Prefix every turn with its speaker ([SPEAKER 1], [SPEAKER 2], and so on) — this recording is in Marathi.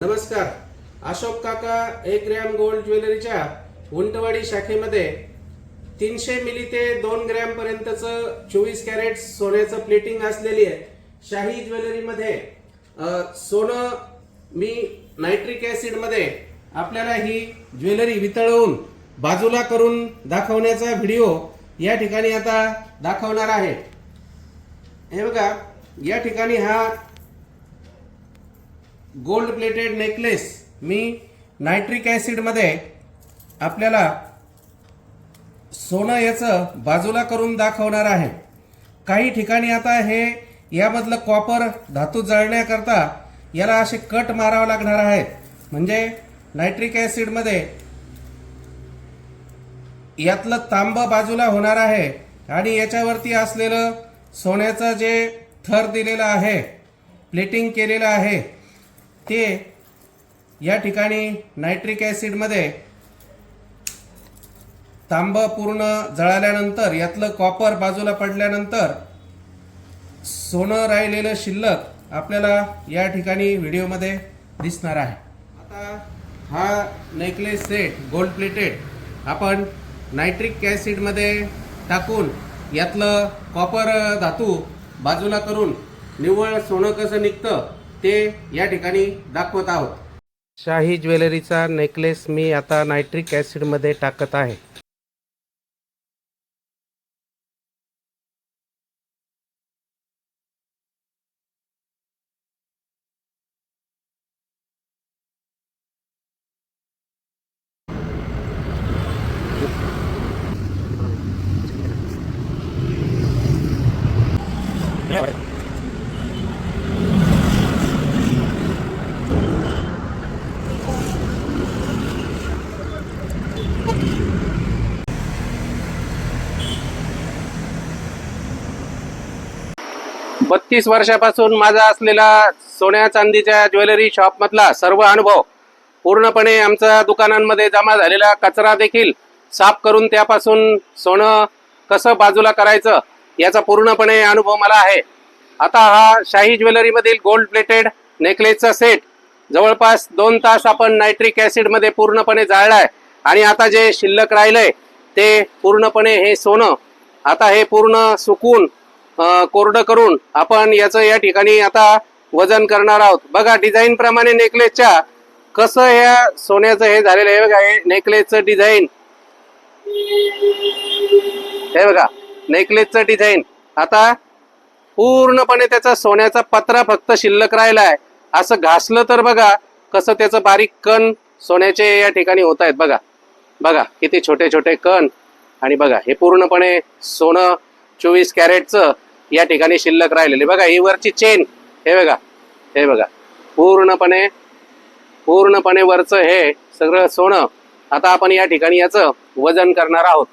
[SPEAKER 1] नमस्कार. अशोक काका एक ग्रॅम गोल्ड ज्वेलरीच्या उंटवाडी शाखेमध्ये तीनशे मिली ते दोन ग्रॅम पर्यंतचं चोवीस कॅरेट सोन्याचं प्लेटिंग असलेली आहे. शाही ज्वेलरीमध्ये सोनं मी नायट्रिक ऍसिडमध्ये आपल्याला ही ज्वेलरी वितळवून बाजूला करून दाखवण्याचा व्हिडिओ या ठिकाणी आता दाखवणार आहे. हे बघा या ठिकाणी हा गोल्ड प्लेटेड नेकलेस मी नायट्रिक ॲसिडमध्ये आपल्याला सोनं याचं बाजूला करून दाखवणार आहे. काही ठिकाणी आता हे यामधलं कॉपर धातू जळण्याकरता याला असे कट मारावं लागणार आहेत म्हणजे नायट्रिक ॲसिडमध्ये यातलं तांब बाजूला होणार आहे आणि याच्यावरती असलेलं सोन्याचं जे थर दिलेलं आहे प्लेटिंग केलेलं आहे ते या ठिकाणी नायट्रिक ॲसिडमध्ये तांब पूर्ण जळाल्यानंतर यातलं कॉपर बाजूला पडल्यानंतर सोनं राहिलेलं शिल्लक आपल्याला या ठिकाणी व्हिडिओमध्ये दिसणार आहे. आता हा नेकलेस सेट गोल्ड प्लेटेड आपण नायट्रिक ॲसिडमध्ये टाकून यातलं कॉपर धातू बाजूला करून निव्वळ सोनं कसं निघतं ते या ठिकाणी दाखवत आहोत. शाही ज्वेलरीचा नेकलेस मी आता नायट्रिक ॲसिडमध्ये टाकत आहे. बत्तीस वर्षापासून माझा असलेला सोन्या चांदीच्या ज्वेलरी शॉपमधला सर्व अनुभव पूर्णपणे आमच्या दुकानांमध्ये जमा झालेला कचरा देखील साफ करून त्यापासून सोनं कसं बाजूला करायचं याचा पूर्णपणे अनुभव मला आहे. आता हा शाही ज्वेलरीमधील गोल्ड प्लेटेड नेकलेसचा सेट जवळपास दोन तास आपण नायट्रिक ॲसिडमध्ये पूर्णपणे जाळलाय आणि आता जे शिल्लक राहिलंय ते पूर्णपणे हे सोनं आता हे पूर्ण सुकून कोरडं करून आपण याचं या ठिकाणी आता वजन करणार आहोत. बघा डिझाईन प्रमाणे नेकलेसच्या कसं या सोन्याचं हे झालेलं आहे बघा हे नेकलेसचं डिझाईन हे बघा नेकलेसचं डिझाईन आता पूर्णपणे त्याचा सोन्याचा पत्रा फक्त शिल्लक राहिला आहे असं घासलं तर बघा कसं त्याचं बारीक कण सोन्याचे या ठिकाणी होत आहेत. बघा बघा किती छोटे छोटे कण. आणि बघा हे पूर्णपणे सोनं चोवीस कॅरेटचं या ठिकाणी शिल्लक राहिलेली. बघा ही वरची चेन हे बघा हे बघा. पूर्णपणे पूर्णपणे वरचं हे सगळं सोनं. आता आपण या ठिकाणी याचं वजन करणार आहोत.